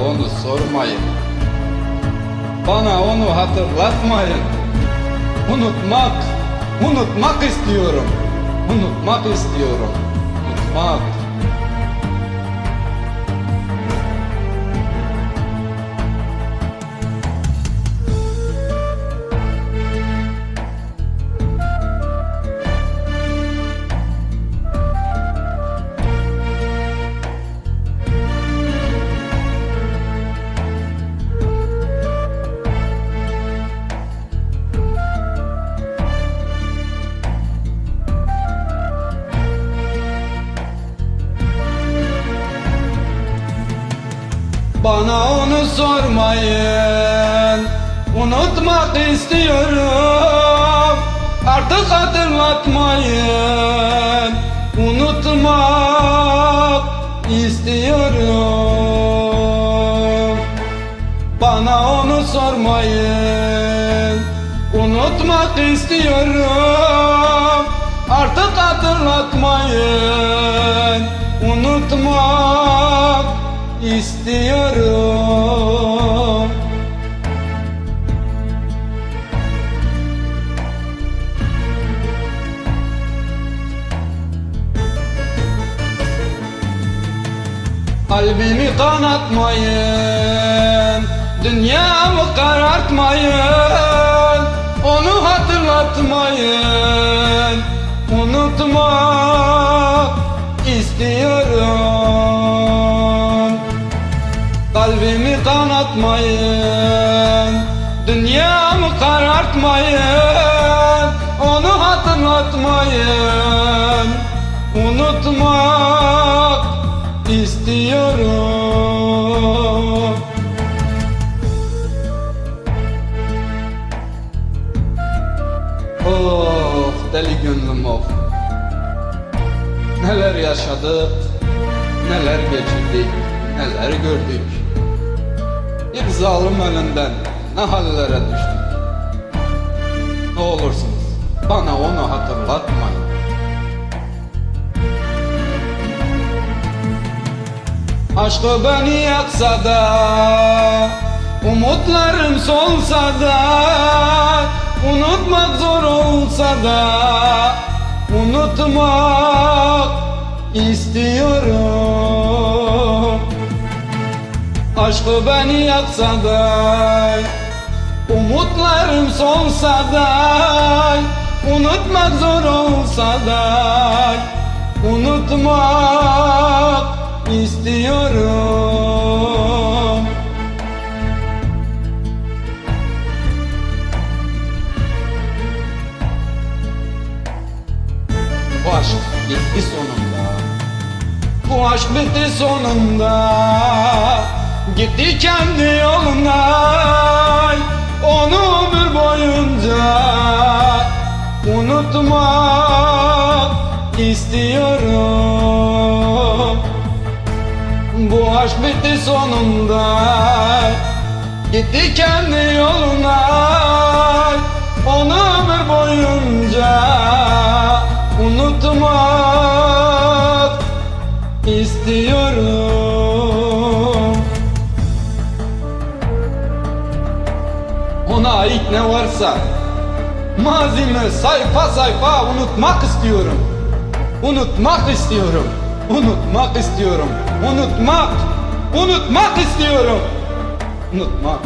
Onu sormayın. Bana onu hatırlatmayın. Unutmak, unutmak istiyorum. Unutmak istiyorum. Unutmak. Bana onu sormayın. Unutmak istiyorum. Artık hatırlatmayın. Unutmak istiyorum. Bana onu sormayın. Unutmak istiyorum. Artık hatırlatmayın. Unutmak istiyorum. Kalbimi kanatmayın Dünyamı karartmayın. Onu hatırlatmayın Unutmak Kalbimi kanatmayın Dünyamı karartmayın Onu hatırlatmayın. Unutmak istiyorum. Of deli gönlüm of. Neler yaşadık Neler geçirdik Neler gördük? Bir zalim elinden Ne hallere düştük? Ne olursunuz Bana onu hatırlatmayın. Aşkı beni yaksa da Umutlarım solsa da Unutmak zor olsa da Unutmak istiyorum Aşkı beni yaksa da Umutlarım solsa da Unutmak zor olsa da Unutmak istiyorum. Bu aşk bitti sonunda. Bu aşk bitti sonunda Gitti kendi yoluna Onu ömür boyunca. Unutmak istiyorum. Bu aşk bitti sonunda. Gitti kendi yoluna Onu ömür boyunca. Unutmak istiyorum ait ne varsa Mazimi sayfa sayfa unutmak istiyorum. Unutmak istiyorum. Unutmak istiyorum. Unutmak. Unutmak istiyorum. Unutmak